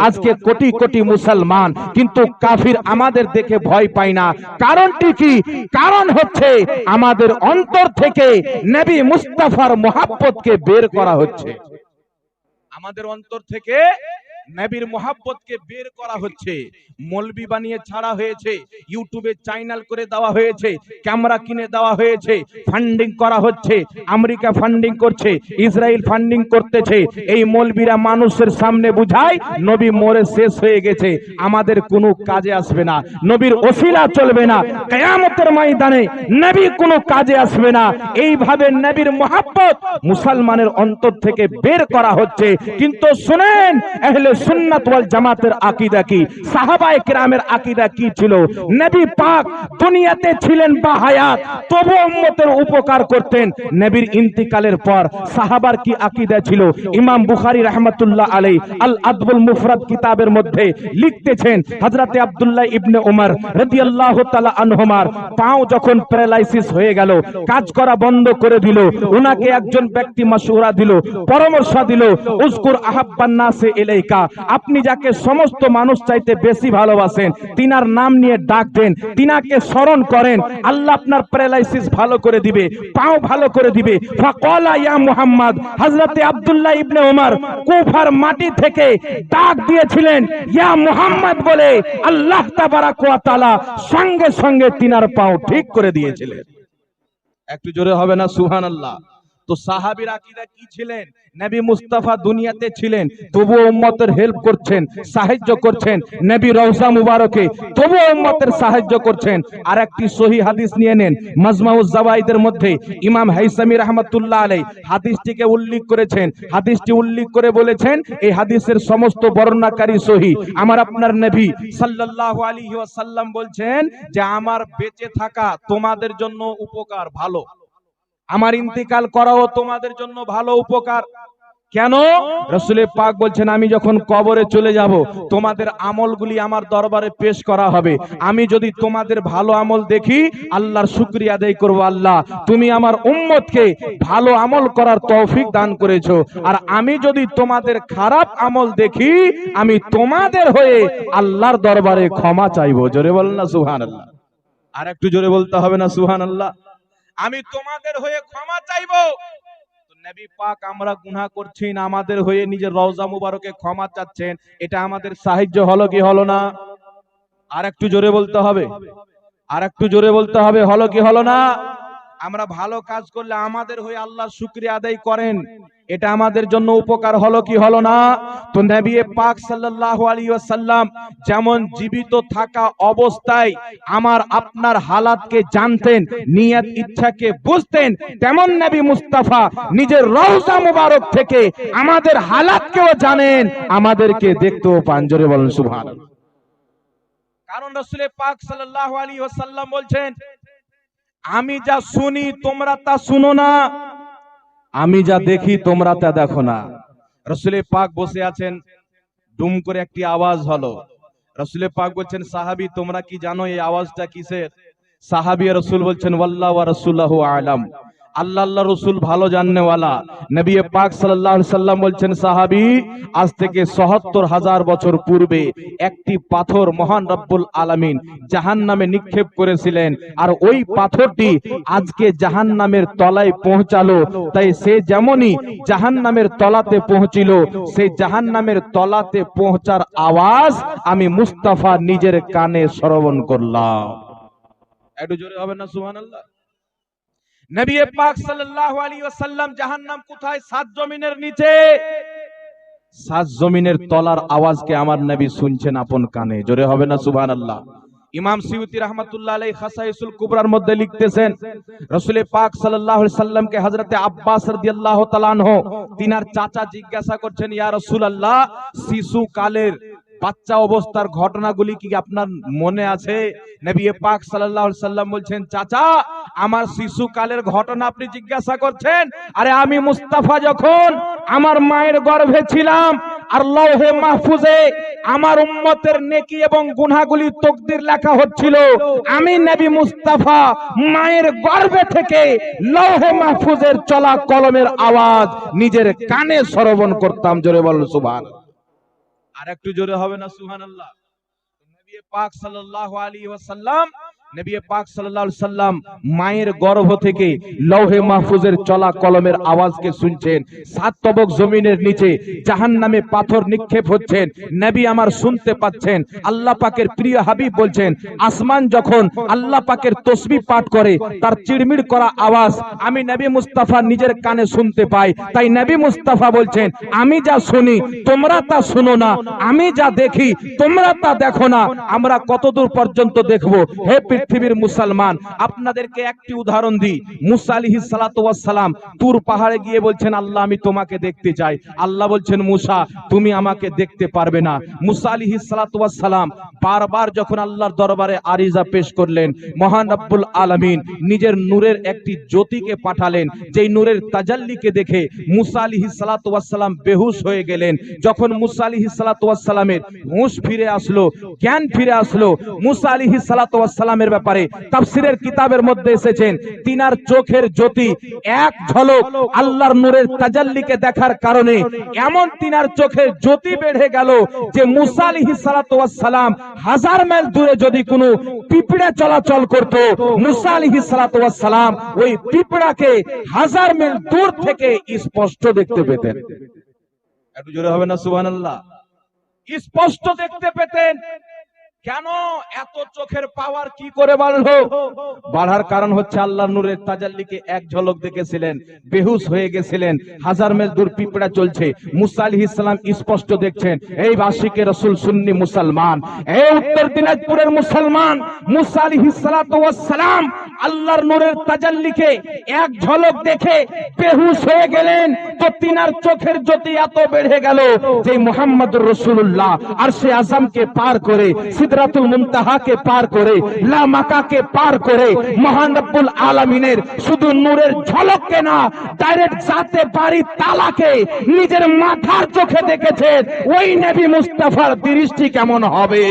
আজকে কোটি কোটি মুসলমান কিন্তু কাফির আমাদের দেখে ভয় পায় না। কারণটি কি? কারণ হচ্ছে আমাদের অন্তর থেকে নবী মুস্তাফার মোহাব্বতকে বের করা হচ্ছে। আমাদের অন্তর থেকে নবীর মোহাব্বতকে বের করা হচ্ছে। মলবি বানিয়ে ছাড়া হয়েছে। ইউটিউবে চ্যানেল করে দেওয়া হয়েছে। ক্যামেরা কিনে দেওয়া হয়েছে। ফান্ডিং করা হচ্ছে। আমেরিকা ফান্ডিং করছে। ইসরায়েল ফান্ডিং করতেছে। এই মলবিরা মানুষের সামনে বুঝায়, নবী মরে শেষ হয়ে গেছে। আমাদের কোনো কাজে আসবে না। নবীর ওসিলা চলবে না। কেয়ামতের ময়দানে নবী কোনো কাজে আসবে না। এইভাবে নবীর মোহাব্বত মুসলমানের অন্তর থেকে বের করা হচ্ছে। কিন্তু শুনেন, আহলে মধ্যে লিখতেছেন, হযরতে আব্দুল্লাহ ইবনে উমর রাদিয়াল্লাহু তাআলা পাও যখন প্যারালাইসিস হয়ে গেল, কাজ করা বন্ধ করে দিল, উনাকে একজন ব্যক্তি মাসুরা দিল, পরামর্শ দিল উজকুর আহাব্বান নাসে ইলাইকা আপনি যাকে সমস্ত মানুষ চাইতে বেশি ভালোবাসেন, তিনার নাম নিয়ে ডাক দেন, তিনাকে স্মরণ করেন, আল্লাহ আপনার প্যারালাইসিস ভালো করে দিবে, পাও ভালো করে দিবে। ফাকালা ইয়া মুহাম্মদ, হযরতে আব্দুল্লাহ ইবনে ওমর কুফার মাটি থেকে ডাক দিয়েছিলেন, ইয়া মুহাম্মদ বলে, আল্লাহ তাবারাক ওয়া তাআলা সঙ্গে সঙ্গে তিনার পাও ঠিক করে দিয়েছিলেন। একটু জোরে হবে না? সুবহানাল্লাহ। তো সাহাবীর আকীদা কি ছিলেন? নবী মুস্তাফা দুনিয়াতে ছিলেন, তবুও উম্মতের হেল্প করছেন, সাহায্য করছেন, নবী রওজা মুবারকে তবুও উম্মতের সাহায্য করছেন। আর একটি সহি হাদিস নিয়ে নেন, মাজমাউজ জাওয়াইদের মধ্যে ইমাম হাইসামি রাহমাতুল্লাহ আলাই হাদিসটিকে উল্লেখ করেছেন। হাদিসটি উল্লেখ করে বলেছেন, এই হাদিসের সমস্ত বর্ণনাকারী সহি। আমার আপনার নবী সাল্লাল্লাহু আলাইহি ওয়াসাল্লাম বলছেন যে, আমার বেঁচে থাকা তোমাদের জন্য উপকার ভালো। আমার ইন্তিকাল করাও তোমাদের জন্য ভালো উপকার। কেন? রসুলের পাক বলছেন, আমি যখন কবরে চলে যাব, তোমাদের আমলগুলি আমার দরবারে পেশ করা হবে। আমি যদি তোমাদের ভালো আমল দেখি, আল্লাহর শুক্রিয়া আদায় করব আল্লাহ। তুমি আমার উম্মতকে ভালো আমল করার তৌফিক দান করেছ। আর আমি যদি তোমাদের খারাপ আমল দেখি, আমি তোমাদের হয়ে আল্লাহর দরবারে ক্ষমা চাইব। জোরে বল না সুহান আল্লাহ আর একটু জোরে বলতে হবে না সুহান আল্লাহ আমি তোমাদের হয়ে ক্ষমা চাইব। পাক আমরা আমাদের হয়ে নিজের রওজা মুবারকে ক্ষমা চাচ্ছেন, এটা আমাদের সাহায্য হলো কি হলো না? জোরে বলতে হবে। আর একটু জোরে বলতে হবে, হলো কি হলো না? আমরা ভালো কাজ করলে আমাদের হয়ে আল্লাহ শুকরিয়া আদায় করেন। এটা আমাদের জন্য উপকার হলো কি হলো না? তো নবী পাক সাল্লাল্লাহু আলাইহি ওয়াসাল্লাম যেমন জীবিত থাকা অবস্থায় আমার আপনার হালাতকে জানতেন, নিয়ত ইচ্ছাকে বুঝতেন, তেমন নবী মুস্তাফা নিজের রওজা মুবারক থেকে আমাদের হালাতকেও জানেন, আমাদেরকে দেখতেও পান। জোরে বলেন, সুবহানাল্লাহ। কারণ রাসূলের পাক সাল্লাল্লাহু আলাইহি ওয়াসাল্লাম বলছেন, আমি যা শুনি তোমরা তা শুনো না। আমি যা দেখি তোমরা তা দেখো না। রসুলে পাক বসে আছেন, ডুম করে একটি আওয়াজ হলো। রসুলে পাক বলছেন, সাহাবি, তোমরা কি জানো এই আওয়াজটা কিসের? সাহাবি রসুল বলছেন, ওয়াল্লাহ রসুল্লাহ আলাম। আল্লাহ আল্লাহ রসুল ভালো জাননেওয়ালা। নবী পাক সাল্লাম বলছেন, সাহাবি, আজ থেকে ৭০ হাজার বছর পূর্বে একটি পাথর মহান রব্বুল আলামিন জাহান্নামে নিক্ষেপ করেছিলেন। আর ওই পাথরটি আজকে জাহান্নামের তলায় পৌঁছালো। তাই সে যেমনই জাহান্নামের তলাতে পৌঁছিল সেই জাহান্নামের তলাতে পৌঁছার আওয়াজ আমি মুস্তাফা নিজের কানে শ্রবণ করলাম। একটু জোরে হবে না, সুবহানাল্লাহ? নবী পাক সাল্লাল্লাহু আলাইহি ওয়াসাল্লাম জাহান্নাম কোথায়? সাত জমিনের নিচে। সাত জমিনের তলার আওয়াজকে আমার নবী শুনছেন আপন কানে। জোরে হবে না, সুবহানাল্লাহ? ইমাম সিউতি রহমাতুল্লাহ কুবরার মধ্যে লিখতেছেন, রাসূল পাক আলাইহি সাল্লামকে হযরতে আব্বাস রাদিয়াল্লাহু তিনার চাচা জিজ্ঞাসা করছেন, ইয়া রাসূলুল্লাহ, শিশু কালের বাচ্চা অবস্থার ঘটনাগুলি কি আপনার মনে আছে? নবী পাক সাল্লাল্লাহু আলাইহি সাল্লাম বলছেন, চাচা, আমার শিশু কালের ঘটনা আপনি জিজ্ঞাসা করছেন? আরে আমি মুস্তাফা যখন আমার মায়ের গর্ভে ছিলাম, আর লৌহে মাহফুজে আমার উম্মতের নেকি এবং গুনাহগুলি তকদির লেখা হচ্ছিল, আমি নবী মুস্তাফা মায়ের গর্ভে থেকে লৌহে মাহফুজের চলা কলমের আওয়াজ নিজের কানে শ্রবণ করতাম। জোরে বলুন সুবহান আর একটু জোরে হবে না সুহান আল্লাহ পাক সাল্লাল্লাহু আলী ওয়াসাল্লাম নবী পাক সাল্লাল্লাহু সাল্লাম মায়ের গর্ভ থেকে মাহফুজের চলা কলমের শুনছেন। সাত তবক জমিনের নিচে জাহান্নামে পাথর নিক্ষেপ নবী আমার শুনতে পাচ্ছেন। আল্লাহ পাকের প্রিয় হাবিব বলছেন, আসমান যখন আল্লাহ পাকের তসবিহ পাঠ করে, তার চিড়মিড় করা আওয়াজ আমি নবী মুস্তাফা নিজের কানে শুনতে পাই। তাই নবী মুস্তাফা বলছেন, আমি যা শুনি, তোমরা তা শুনো না। আমি যা দেখি, তোমরা তা দেখো না। আমরা কতদূর পর্যন্ত দেখব? হে পৃথিবীর মুসলমান। আপনাদেরকে একটি উদাহরণ দিই। মুসা আলাইহিস সালাতু ওয়াস সালাম তুর পাহাড়ে গিয়ে বলছেন, আল্লাহ, আমি তোমাকে দেখতে চাই। আল্লাহ বলছেন, মুসা, তুমি আমাকে দেখতে পারবে না। মুসা আলাইহিস সালাতু ওয়াস সালাম বারবার যখন আল্লাহর দরবারে আরিজা পেশ করলেন, মহান রব্বুল আলামিন নিজের নূরের একটি জ্যোতিকে পাঠালেন, যেই নূরের তাজাল্লিকে দেখে মুসা আলাইহিস সালাতু ওয়াস সালাম বেহুশ হয়ে গেলেন। যখন মুসা আলাইহিস সালাতু ওয়াস সালামের হুঁশ ফিরে আসলো, জ্ঞান ফিরে আসলো, মুসা আলাইহিস সালাতু ওয়াস সালামের ব্যাপারে তাফসীরের কিতাবের মধ্যে এসেছেন। তিনার চোখের জ্যোতি এক ঝলক আল্লাহর নূরের তাজাল্লিকে দেখার কারণে এমন তিনার চোখের জ্যোতি বেড়ে গেল যে মুসা ওয়াস সালাম হাজার মাইল দূরে যদি কোনো পিঁপড়া চলাচল করত মুসা ওয়াস সালাম ওই পিঁপড়াকে হাজার মাইল দূর থেকে স্পষ্ট দেখতে পেতেন। একটু জোরে হবে না সুবহানাল্লাহ। স্পষ্ট দেখতে পেতেন কেন এত চোখের পাওয়ার কি করে বাড়লো? বাড়ার কারণ হচ্ছে আল্লাহ নূরের তাজাল্লিকে এক ঝলক দেখেছিলেন বেহুশ হয়ে গেছিলেন হাজার মেল দূর পিঁপড়া চলছে। মুসা আলাইহিস সালাম স্পষ্ট দেখছেন এই বাসিকে রসুল সুন্নি মুসলমান এই উত্তর দিনাজপুরের মুসলমান মুসা সালাতু সালাম আল্লাহর নূরের তাজাল্লিকে এক ঝলক দেখে বেহুশ হয়ে গেলেন তো তিনার চোখের জ্যোতি এত বেড়ে গেল যে মুহাম্মদুর রাসূলুল্লাহ আরশে আজমকে পার করে সিদরাতুল মুমতাহাকে পার করে, লা মাকাকে পার করে, মহান রব্বুল আলামিনের শুধু নূরের ঝলককে না ডাইরেক্ট সাথে পারি তালাকে নিজের মাথার চোখে দেখেছেন। ওই নবী মুস্তাফার দৃষ্টি কেমন হবে?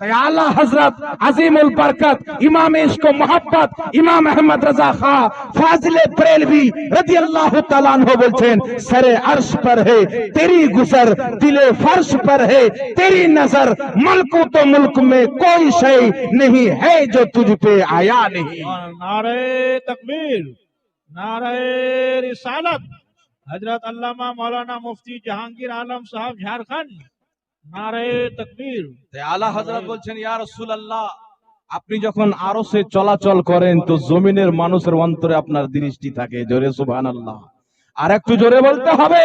اعلیٰ حضرت عظیم البرکت، امام عشق و محبت، امام احمد رضا خان فاضل بریلوی رضی اللہ تعالیٰ عنہ بلچین سر عرش پر ہے، تیری گزر دل فرش پر ہے، تیری نظر ملک تو ملک میں کوئی شے نہیں ہے جو تجھ پہ آیا نہیں۔ نعرہ تکبیر، نعرہ رسالت، حضرت علامہ مولانا مفتی جہانگیر عالم صاحب جھارکھنڈ আল্লাহ হজরত বলছেন, ইয়া আপনি যখন আরসে চলাচল করেন, তো জমিনের মানুষের অন্তরে আপনার দৃষ্টি থাকে। জোরে সুবহানাল্লাহ। আর একটু জোরে বলতে হবে